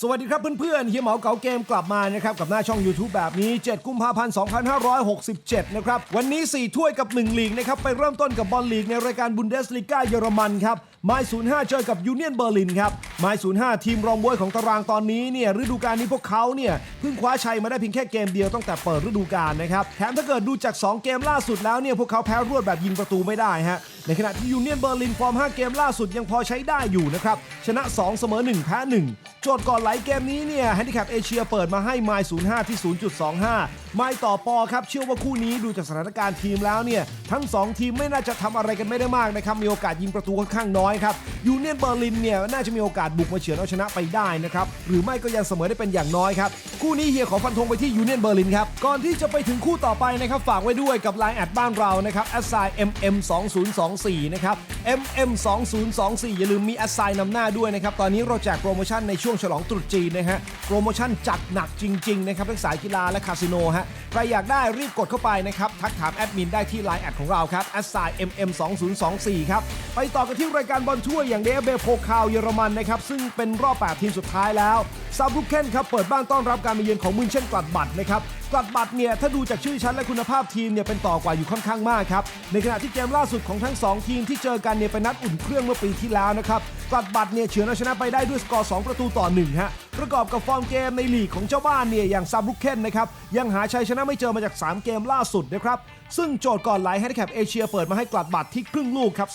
สวัสดีครับเพื่อนๆเฮียเหมาเก๋าเกมกลับมานะครับกับหน้าช่อง YouTube แบบนี้ 7 กุมภาพันธ์ 2567 นะครับ วันนี้ 4 ถ้วยกับ 1 ลีกนะครับ ไปเริ่มต้นกับบอลลีกในรายการบุนเดสลีกาเยอรมันครับไมล์05 เจอกับยูเนียนเบอร์ลินครับไมล์05 ทีมรองบวยของตารางตอนนี้เนี่ยฤดูกาลนี้พวกเขาเนี่ยเพิ่งคว้าชัยมาได้เพียงแค่เกมเดียวตั้งแต่เปิดฤดูกาลนะครับแถมถ้าเกิดดูจาก 2 เกมล่าสุดแล้วเนี่ยพวกเขาแพ้รวดแบบยิงประตูไม่ได้ฮะ ในขณะที่ยูเนียนเบอร์ลินฟอร์ม 5 เกมล่าสุดยังพอใช้ได้อยู่นะครับ ชนะ 2 เสมอ 1 แพ้ 1 โจทย์ก่อนไหลเกมนี้เนี่ยแฮนดิแคปเอเชียเปิดมาให้ไมล์05 ที่ 0.25 ไมล์ต่อปอครับเชื่อว่าคู่นี้ดูจากสถานการณ์ทีมแล้วเนี่ยทั้ง 2 ทีมไม่น่าจะทำอะไรกันไม่ได้มากนะครับมีโอกาสยิงประตูค่อนข้างน้อยครับยูเนียนเบอร์ลินเนี่ยน่าจะมีโอกาสบุกมาเฉือนเอาชนะไปได้นะครับหรือไม่ก็ยังเสมอได้เป็นอย่างน้อยครับคู่นี้เฮียขอฟันธงไปที่ยูเนียนเบอร์ลินครับก่อนที่จะไปถึงคู่ต่อไปนะครับฝากไว้ด้วยกับไลน์แอดบ้านเรานะครับแอสไซ mm 2024นะครับ mm 2024อย่าลืมมีแอสไซนำหน้าด้วยนะครับ ตอนนี้เราแจกโปรโมชั่นในช่วงฉลองตรุษจีนนะฮะ โปรโมชั่นจัดหนักจริง ๆ นะครับทั้งสายกีฬาและคาสิโนฮะใครอยากได้รีบกดเข้าไปนะครับ ทักถามแอดมินได้ที่ไลน์แอดของเราครับแอสไซ mm 2024ครับ ไปต่อกันที่รายการบอลถ้วยอย่างเดฟเบโพคาวเยอรมันนะครับ ซึ่งเป็นรอบ 8 ทีมสุดท้ายแล้วซาบรุกเคนครับเปิดบ้านต้อนรับการมาเยือนของมุนเช่นกลัดบัตนะครับกลัดบัตเนี่ยถ้าดูจากชื่อชั้นและคุณภาพทีมเนี่ยเป็นต่อกว่าอยู่ค่อนข้างมากครับในขณะที่เกมล่าสุดของทั้ง 2 ทีมที่เจอกันเนี่ยเป็นนัดอุ่นเครื่องเมื่อปีที่แล้วนะครับกลัดบัตเนี่ยเฉือนเอาชนะไปได้ด้วยสกอร์2ประตูต่อ1ฮะ ประกอบกับฟอร์มเกมในลีกของเจ้าบ้านเนี่ยอย่างซาบรุกเคนนะครับยังหาชัยชนะไม่เจอมาจาก 3 เกมล่าสุดนะครับซึ่งโจทย์ก่อนไหลแฮนดิแคปเอเชียเปิดมาให้กลัดบัตรที่ครึ่งลูกครับ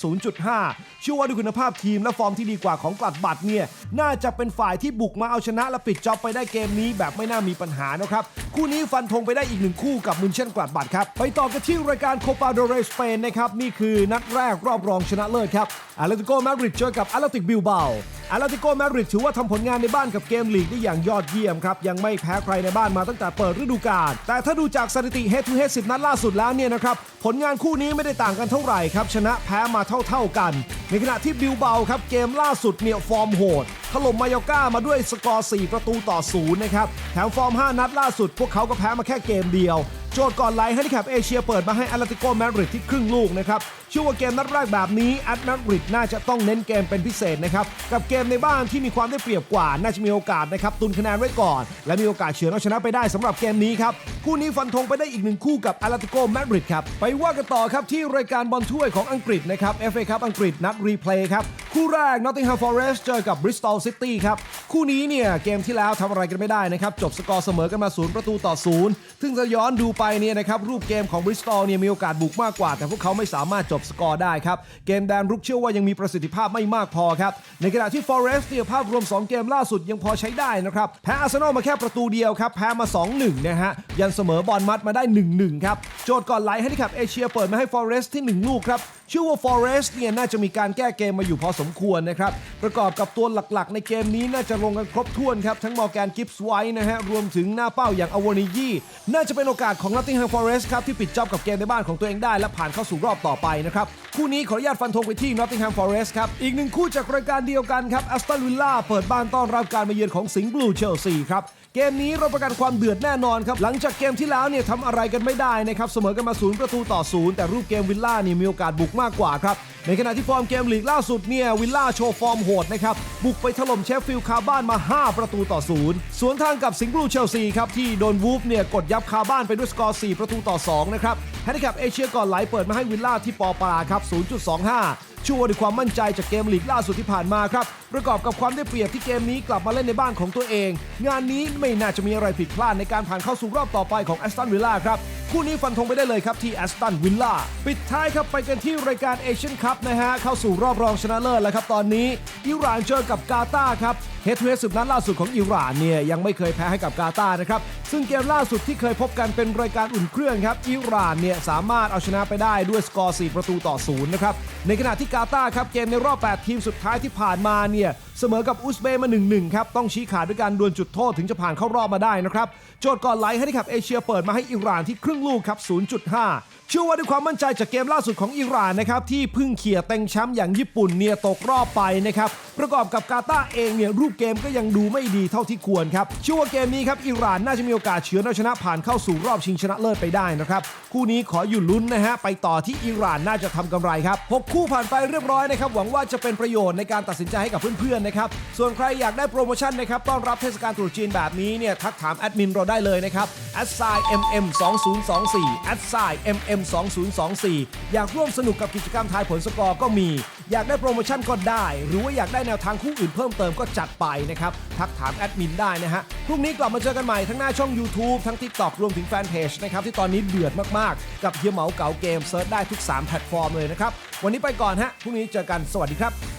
0.5 เชื่อว่าด้วยคุณภาพทีมและฟอร์มที่ดีกว่าของกลัดบัตรเนี่ย น่าจะเป็นฝ่ายที่บุกมาเอาชนะและปิดจ็อบไปได้เกมนี้แบบไม่น่ามีปัญหานะครับ คู่นี้ฟันธงไปได้อีกหนึ่งคู่กับมุนเช่นกลัดบัตรครับ ไปต่อกันที่รายการโคปาโดเรสเปนนะครับ นี่คือนัดแรกรอบรองชนะเลิศครับ อาเลติโกมาดริดเจอกับอาเลติกบิลเบาอาร์ติโกมาดริดถือว่าทำผลงานในบ้านกับเกมลีกได้อย่างยอดเยี่ยมครับ ยังไม่แพ้ใครในบ้านมาตั้งแต่เปิดฤดูกาลแต่ถ้าดูจากสถิติ head to head 10นัดล่าสุดแล้วเนี่ยนะครับ ผลงานคู่นี้ไม่ได้ต่างกันเท่าไหร่ครับ ชนะแพ้มาเท่า ๆกัน ในขณะที่บิลเบาครับเกมล่าสุดเนี่ยฟอร์มโหดถล่มมายอก้ามาด้วยสกอร์ 4 ประตูต่อศูนย์นะครับแถมฟอร์ม 5 นัดล่าสุด พวกเขาก็แพ้มาแค่เกมเดียว โจทย์ก่อนไลท์ให้ที่แคปเอเชียเปิดมาให้อาร์ติโกแมดริดที่ครึ่งลูกนะครับเชื่อว่าเกมนัดแรกแบบนี้อาร์มาดริดน่าจะต้องเน้นเกมเป็นพิเศษนะครับกับเกมในบ้านที่มีความได้เปรียบกว่าน่าจะมีโอกาสนะครับตุนคะแนนไว้ก่อน และมีโอกาสเฉือนเอาชนะไปได้สำหรับเกมนี้ครับคู่นี้ฟันธงไปได้อีกหนึ่งคู่กับอาร์ติโกแมดริดครับไปว่ากันต่อครับที่รายการบอลถ้วยของอังกฤษนะครับ FA ครับอังกฤษนัดรีเพลย์ครับคู่แรก Nottingham Forest เจอกับ Bristol City ครับ คู่นี้เนี่ยเกมที่แล้วทำอะไรกันไม่ได้นะครับ จบสกอร์เสมอกันมาศูนย์ประตูต่อศูนย์ซึ่งจะย้อนดูไปเนี่ยนะครับรูปเกมของ Bristol เนี่ยมีโอกาสบุกมากกว่า แต่พวกเขาไม่สามารถจบสกอร์ได้ครับ เกมแดนรุกเชื่อว่ายังมีประสิทธิภาพไม่มากพอครับ ในขณะที่ Forest เนี่ยภาพรวม 2 เกมล่าสุดยังพอใช้ได้นะครับแพ้อาร์เซนอลมาแค่ประตูเดียวครับแพ้มา 2-1 นะฮะยันเสมอบอลมัดมาได้ 1-1 ครับโจทย์ก่อนไหลให้ที่ขับเอเชียเปิดมาให้ Forest ที่ 1 ลูกครับเชื่อว่า Forest เนี่ยน่าจะมีการแก้เกมมาอยู่พอสมควรนะครับประกอบกับตัวหลักๆ ในเกมนี้น่าจะลงกันครบถ้วนครับ ทั้งมอร์แกนกิฟส์ไว้นะฮะ รวมถึงหน้าเป้าอย่างอวอนิยี่น่าจะเป็นโอกาสของนัตติงแฮมฟอเรสต์ครับ ที่ปิดจ็อบกับเกมในบ้านของตัวเองได้ และผ่านเข้าสู่รอบต่อไปนะครับ คู่นี้ขออนุญาตฟันธงไปที่นอตติงแฮมฟอเรสต์ครับ อีกหนึ่งคู่จากรายการเดียวกันครับแอสตันวิลล่าเปิดบ้านต้อนรับการมาเยือนของสิงห์บลูเชลซีครับ เกมนี้เราประกันความเดือดแน่นอนครับ หลังจากเกมที่แล้วเนี่ยทำอะไรกันไม่ได้นะครับ เสมอกันมาศูนย์ประตูต่อศูนย์แต่รูปเกมวิลล่านี่มีโอกาสบุกมากกว่าครับ ในขณะที่ฟอร์มเกมลีกล่าสุดเนี่ยวิลล่าโชว์ฟอร์มโหดนะครับ บุกไปถล่มเชฟฟิลด์คาบ้านมา 5 ประตูต่อศูนย์สวนทางกับสิงห์บลูเชลซีครับที่โดนวูฟเนี่ยกดยับคาบ้านไปด้วยสกอร์4ประตูต่อ2นะครับแฮนดิแคปเอเชียก่อนไหลเปิดมาให้วิลล่าที่ปอปาครับ0.25 ชัวร์ด้วยความมั่นใจจากเกมลีกล่าสุดที่ผ่านมาครับ ประกอบกับความได้เปรียบที่เกมนี้กลับมาเล่นในบ้านของตัวเอง งานนี้ไม่น่าจะมีอะไรผิดพลาดในการผ่านเข้าสู่รอบต่อไปของแอสตันวิลล่าครับ คู่นี้ฟันธงไปได้เลยครับที่แอสตันวิลล่าปิดท้ายครับไปกันที่รายการเอเชียนคัพนะฮะเข้าสู่รอบรองชนะเลิศแล้วครับตอนนี้อิหร่านเจอกับกาตาครับเฮดทูเฮดสุดนัดล่าสุดของอิหร่านเนี่ยยังไม่เคยแพ้ให้กับกาตานะครับซึ่งเกมล่าสุดที่เคยพบกันเป็นรายการอุ่นเครื่องครับอิหร่านเนี่ยสามารถเอาชนะไปได้ด้วยสกอร์ 4 ประตูต่อศูนย์นะครับในขณะที่กาตาครับเกมในรอบ 8 ทีมสุดท้ายที่ผ่านมาเนี่ยเสมอกับอุซเบย์มา 1-1 ครับ ต้องชี้ขาดด้วยการดวลจุดโทษถึงจะผ่านเข้ารอบมาได้นะครับโจทย์ก่อนไหลให้ที่ขับเอเชียเปิดมาให้อิหร่านที่ครึ่งลูกครับ 0.5เชื่อว่าด้วยความมั่นใจจากเกมล่าสุดของอิหร่านนะครับที่พึ่งเขี่ยเต็งแชมป์อย่างญี่ปุ่นเนี่ยตกรอบไปนะครับประกอบกับกาตาร์เองเนี่ยรูปเกมก็ยังดูไม่ดีเท่าที่ควรครับเชื่อว่าเกมนี้ครับอิหร่านน่าจะมีโอกาสเฉือนเอาชนะผ่านเข้าสู่รอบชิงชนะเลิศไปได้นะครับคู่นี้ขออยู่ลุ้นนะฮะไปต่อที่อิหร่านน่าจะทำกำไรครับหกคู่ผ่านไปเรียบร้อยนะครับหวังว่าจะเป็นประโยชน์ในการตัดสินใจให้กับเพื่อนๆนะครับส่วนใครอยากได้โปรโมชั่นนะครับต้อนรับเทศกาลตรุษจีนแบบนี้เนี่ยทักถามแอดมินเราได้เลยนะครับ s i mm 2024 a s i mm 2024อยากร่วมสนุกกับกิจกรรมทายผลสกอร์ก็มี อยากได้โปรโมชั่นก็ได้ หรือว่าอยากได้แนวทางคู่อื่นเพิ่มเติมก็จัดไปนะครับ ทักถามแอดมินได้นะฮะ พรุ่งนี้กลับมาเจอกันใหม่ทั้งหน้าช่อง YouTube ทั้ง TikTok รวมถึงแฟนเพจนะครับ ที่ตอนนี้เดือดมากๆ กับเฮียเหมาเก๋าเกมเซิร์ชได้ทุก 3 แพลตฟอร์มเลยนะครับ วันนี้ไปก่อนฮะพรุ่งนี้เจอกันสวัสดีครับ